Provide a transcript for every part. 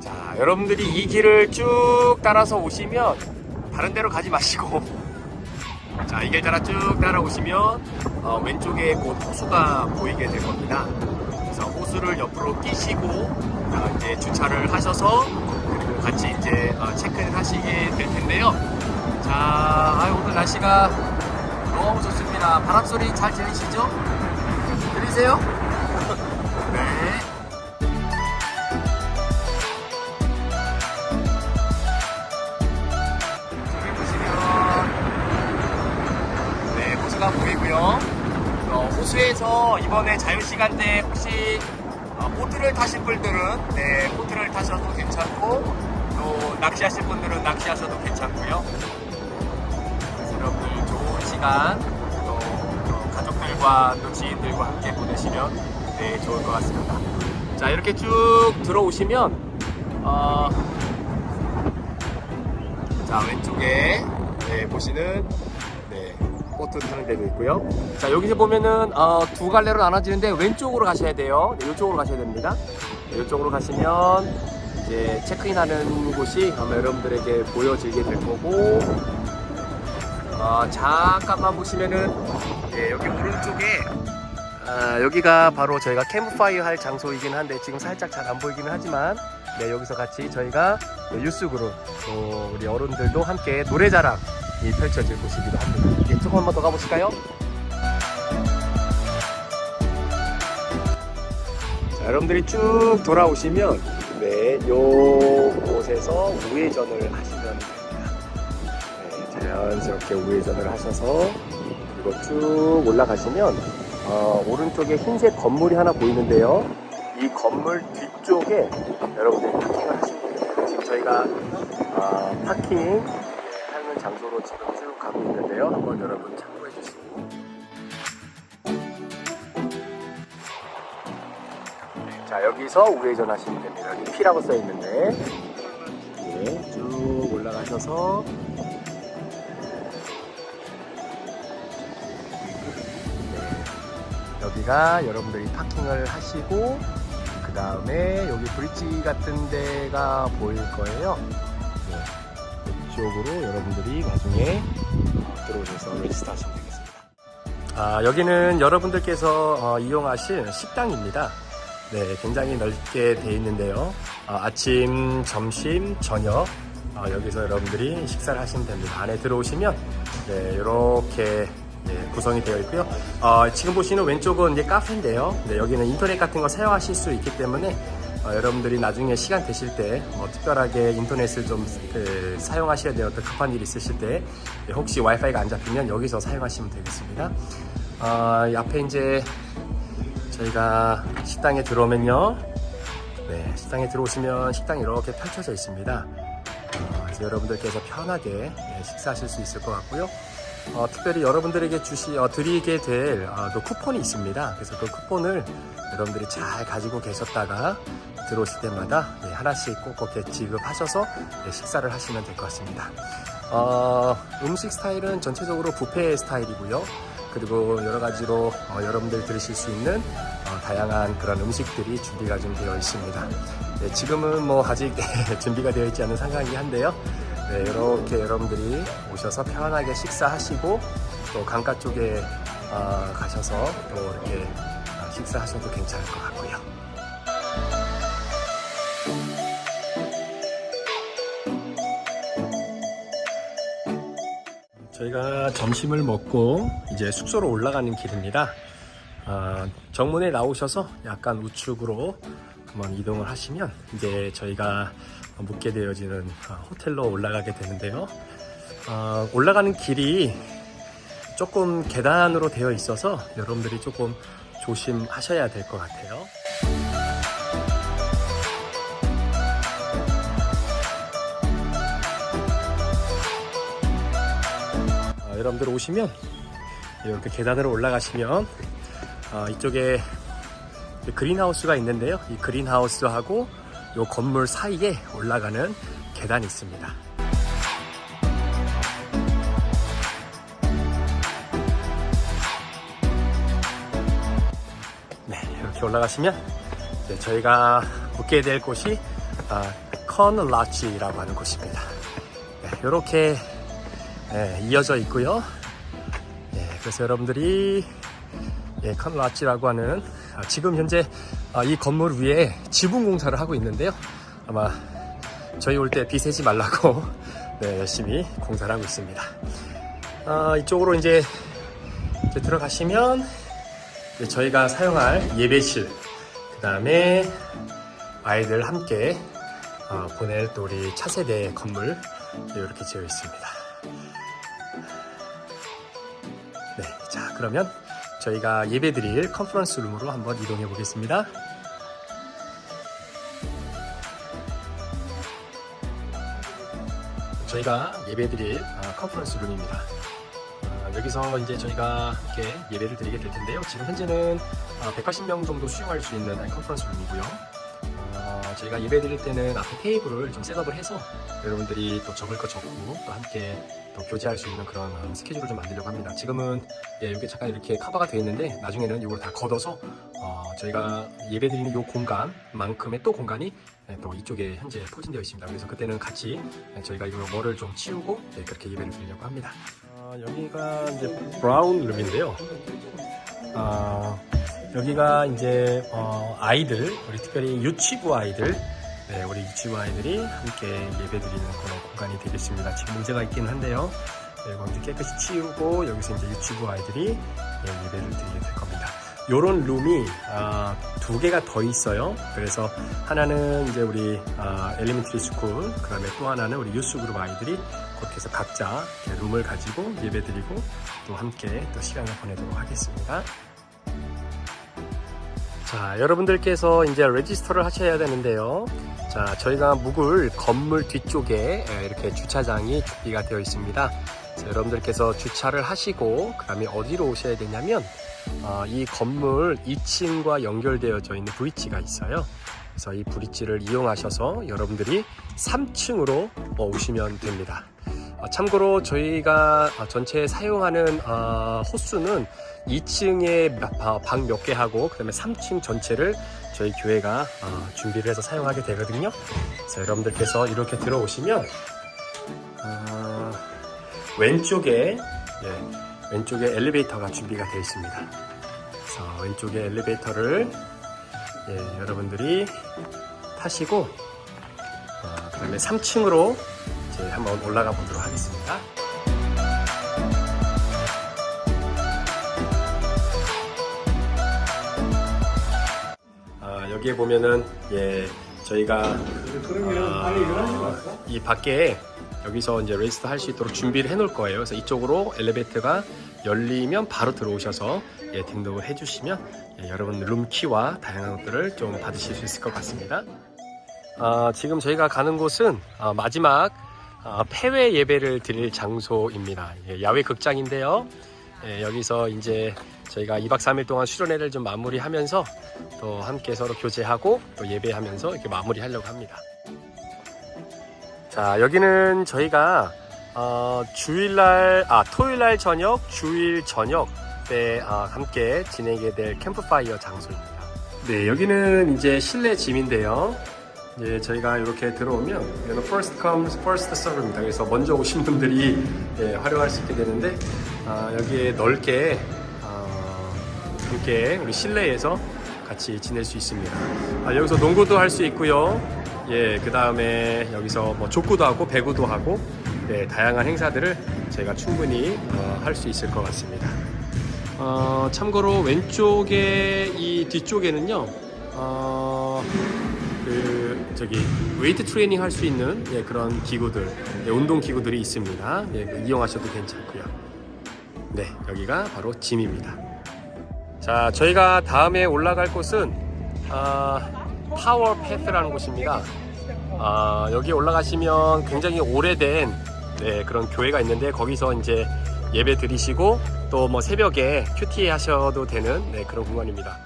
자, 여러분들이 이 길을 쭉 따라서 오시면 다른 데로 가지 마시고 자, 이 길 따라 쭉 따라오시면 어, 왼쪽에 곧 호수가 보이게 될 겁니다. 그래서 호수를 옆으로 끼시고 어, 이제 주차를 하셔서 그리고 같이 이제 어, 체크인 하시게 될 텐데요. 자, 아, 오늘 날씨가 너무 좋습니다. 바람 소리 잘 들리시죠? 들리세요? 호수가 보이고요. 어, 호수에서 이번에 자유시간대 혹시 어, 보트를 타실 분들은 네 보트를 타셔도 괜찮고 또 낚시하실 분들은 낚시하셔도 괜찮고요. 여러분들 좋은 시간 또 어, 가족들과 또 지인들과 함께 보내시면 네 좋을 것 같습니다. 자 이렇게 쭉 들어오시면 어, 자 왼쪽에 네, 보시는 네, 보트 타는 데도 있고요. 자 여기서 보면은 어, 두 갈래로 나눠지는데 왼쪽으로 가셔야 돼요. 네, 이쪽으로 가셔야 됩니다. 네, 이쪽으로 가시면 이제 체크인하는 곳이 아마 여러분들에게 보여지게 될 거고 어, 잠깐만 보시면은 네, 여기 오른쪽에 아, 여기가 바로 저희가 캠프파이어 할 장소이긴 한데 지금 살짝 잘 안 보이기는 하지만 네, 여기서 같이 저희가 유스 그룹 또 우리 어른들도 함께 노래자랑 이 펼쳐질 곳이기도 합니다. 이제 조금 한번 더 가보실까요? 자, 여러분들이 쭉 돌아오시면 네, 요 곳에서 우회전을 하시면 됩니다. 네, 자연스럽게 우회전을 하셔서 그리고 쭉 올라가시면 어, 오른쪽에 흰색 건물이 하나 보이는데요. 이 건물 뒤쪽에 여러분들이 파킹을 하시면 됩니다. 지금 저희가 어, 파킹 장소로 지금 쭉 가고 있는데요. 한번 여러분 참고해 주시고. 네, 자 여기서 우회전 하시면 됩니다. 여기 P라고 써 있는데 네, 쭉 올라가셔서 여기가 여러분들이 파킹을 하시고 그 다음에 여기 브릿지 같은 데가 보일 거예요. 네, 이쪽으로 여러분들이 나중에 들어오셔서 레지스트 하시면 되겠습니다. 아, 여기는 여러분들께서 어, 이용하실 식당입니다. 네, 굉장히 넓게 돼 있는데요. 어, 아침, 점심, 저녁 어, 여기서 여러분들이 식사를 하시면 됩니다. 안에 들어오시면 네, 이렇게 네, 구성이 되어 있고요. 어, 지금 보시는 왼쪽은 이제 카페인데요. 네, 여기는 인터넷 같은 거 사용하실 수 있기 때문에 어, 여러분들이 나중에 시간 되실 때뭐 특별하게 인터넷을 좀 그, 사용하셔야 되는 어떤 급한 일이 있으실 때 네, 혹시 와이파이가 안 잡히면 여기서 사용하시면 되겠습니다. 어, 이 앞에 이제 저희가 식당에 들어오면요. 네, 식당에 들어오시면 식당이 이렇게 펼쳐져 있습니다. 어, 그래서 여러분들께서 편하게 예, 식사하실 수 있을 것 같고요. 어, 특별히 여러분들에게 주시, 어, 드리게 될 어, 또 쿠폰이 있습니다. 그래서 그 쿠폰을 여러분들이 잘 가지고 계셨다가 들어오실 때마다 네, 하나씩 꼭 그렇게 지급하셔서 네, 식사를 하시면 될 것 같습니다. 어, 음식 스타일은 전체적으로 뷔페 스타일이고요. 그리고 여러 가지로 어, 여러분들 들으실 수 있는 어, 다양한 그런 음식들이 준비가 좀 되어 있습니다. 네, 지금은 뭐 아직 준비가 되어 있지 않은 상황이긴 한데요. 네, 이렇게 여러분들이 오셔서 편하게 식사하시고 또 강가 쪽에 어, 가셔서 또 이렇게 어, 식사하셔도 괜찮을 것 같고요. 저희가 점심을 먹고 이제 숙소로 올라가는 길입니다. 아, 정문에 나오셔서 약간 우측으로 한번 이동을 하시면 이제 저희가 묵게 되어지는 아, 호텔로 올라가게 되는데요. 아, 올라가는 길이 조금 계단으로 되어 있어서 여러분들이 조금 조심하셔야 될 것 같아요. 아, 여러분들 오시면 이렇게 계단으로 올라가시면 아, 이쪽에 그린하우스가 있는데요. 이 그린하우스하고 이 건물 사이에 올라가는 계단이 있습니다. 이렇게 올라가시면 저희가 묵게 될 곳이 아, 컨라치라고 하는 곳입니다. 이렇게 이어져 있고요. 예, 그래서 여러분들이 예, 컨라치라고 하는 아, 지금 현재 아, 이 건물 위에 지붕 공사를 하고 있는데요. 아마 저희 올 때 비 새지 말라고 네, 열심히 공사를 하고 있습니다. 아, 이쪽으로 이제, 들어가시면 저희가 사용할 예배실, 그 다음에 아이들 함께 어, 보낼 또 우리 차세대 건물 이렇게 지어 있습니다. 네, 자 그러면 저희가 예배드릴 컨퍼런스 룸으로 한번 이동해 보겠습니다. 저희가 예배드릴 아, 컨퍼런스 룸입니다. 아, 여기서 이제 저희가 함께 예배를 드리게 될 텐데요. 지금 현재는 아, 180명 정도 수용할 수 있는 컨퍼런스 룸이고요. 어, 저희가 예배 드릴 때는 앞에 테이블을 좀 셋업을 해서 여러분들이 또 적을 거 적고 또 함께 또 교제할 수 있는 그런 어, 스케줄을 좀 만들려고 합니다. 지금은 예, 이게 잠깐 이렇게 커버가 되어 있는데 나중에는 이걸 다 걷어서 어, 저희가 예배 드리는 이 공간만큼의 또 공간이 예, 또 이쪽에 현재 포진되어 있습니다. 그래서 그때는 같이 예, 저희가 이거 뭐를 좀 치우고 예, 그렇게 예배를 드리려고 합니다. 어, 여기가 이제 브라운 룸인데요. 아, 여기가 이제 어, 아이들, 우리 특별히 유치부 아이들, 네, 우리 유치부 아이들이 함께 예배드리는 그런 공간이 되겠습니다. 지금 문제가 있긴 한데요. 네, 이제 깨끗이 치우고 여기서 이제 유치부 아이들이 예, 예배를 드리게 될 겁니다. 요런 룸이 아, 두 개가 더 있어요. 그래서 하나는 이제 우리 아, 엘리멘트리 스쿨, 그 다음에 또 하나는 우리 유스 그룹 아이들이 그렇게 해서 각자 룸을 가지고 예배 드리고 또 함께 또 시간을 보내도록 하겠습니다. 자, 여러분들께서 이제 레지스터를 하셔야 되는데요. 자, 저희가 묵을 건물 뒤쪽에 에, 이렇게 주차장이 준비가 되어 있습니다. 자, 여러분들께서 주차를 하시고 그 다음에 어디로 오셔야 되냐면 어, 이 건물 2층과 연결되어져 있는 브릿지가 있어요. 그래서 이 브릿지를 이용하셔서 여러분들이 3층으로 오시면 됩니다. 어, 참고로 저희가 어, 전체 사용하는 어, 호수는 2층에 방 몇 개 하고 그 다음에 3층 전체를 저희 교회가 어, 준비를 해서 사용하게 되거든요. 그래서 여러분들께서 이렇게 들어오시면 어, 왼쪽에 예, 왼쪽에 엘리베이터가 준비가 되어 있습니다. 그래서 왼쪽에 엘리베이터를 예, 여러분들이 타시고 어, 그다음에 3층으로 이제 한번 올라가 보도록 하겠습니다. 아, 여기에 보면은 예 저희가 아, 이 밖에 여기서 이제 레지스터 할수 있도록 준비를 해 놓을 거예요. 그래서 이쪽으로 엘리베이터가 열리면 바로 들어오셔서 예, 등록을 해주시면 예, 여러분 룸키와 다양한 것들을 좀 받으실 수 있을 것 같습니다. 아, 지금 저희가 가는 곳은 아, 마지막 아, 폐회 예배를 드릴 장소입니다. 예, 야외 극장인데요. 예, 여기서 이제 저희가 2박 3일 동안 수련회를 좀 마무리하면서 또 함께 서로 교제하고 또 예배하면서 이렇게 마무리하려고 합니다. 자, 여기는 저희가 어, 주일날, 아, 토요일날 저녁, 주일 저녁 때 아, 함께 지내게 될 캠프파이어 장소입니다. 네, 여기는 이제 실내 짐인데요. 이제 저희가 이렇게 들어오면 이거는 first comes first serve입니다. 그래서 먼저 오신 분들이 예, 활용할 수 있게 되는데 아, 여기에 넓게 어, 함께 우리 실내에서 같이 지낼 수 있습니다. 아, 여기서 농구도 할 수 있고요. 예, 그 다음에 여기서 뭐 족구도 하고 배구도 하고 네, 다양한 행사들을 저희가 충분히 어, 할수 있을 것 같습니다. 어, 참고로 왼쪽에 이 뒤쪽에는요, 어, 그 저기 웨이트 트레이닝 할 수 있는 예, 그런 기구들, 예, 운동 기구들이 있습니다. 예, 그 이용하셔도 괜찮고요. 네, 여기가 바로 짐입니다. 자, 저희가 다음에 올라갈 곳은 아, 파워 패스라는 곳입니다. 아, 여기 올라가시면 굉장히 오래된 네, 그런 교회가 있는데 거기서 이제 예배 드리시고 또 뭐 새벽에 큐티 하셔도 되는 네, 그런 공간입니다.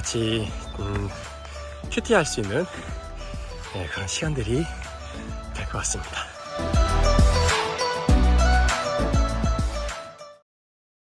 같이 음, 큐티 할 수 있는 네, 그런 시간들이 것 같습니다.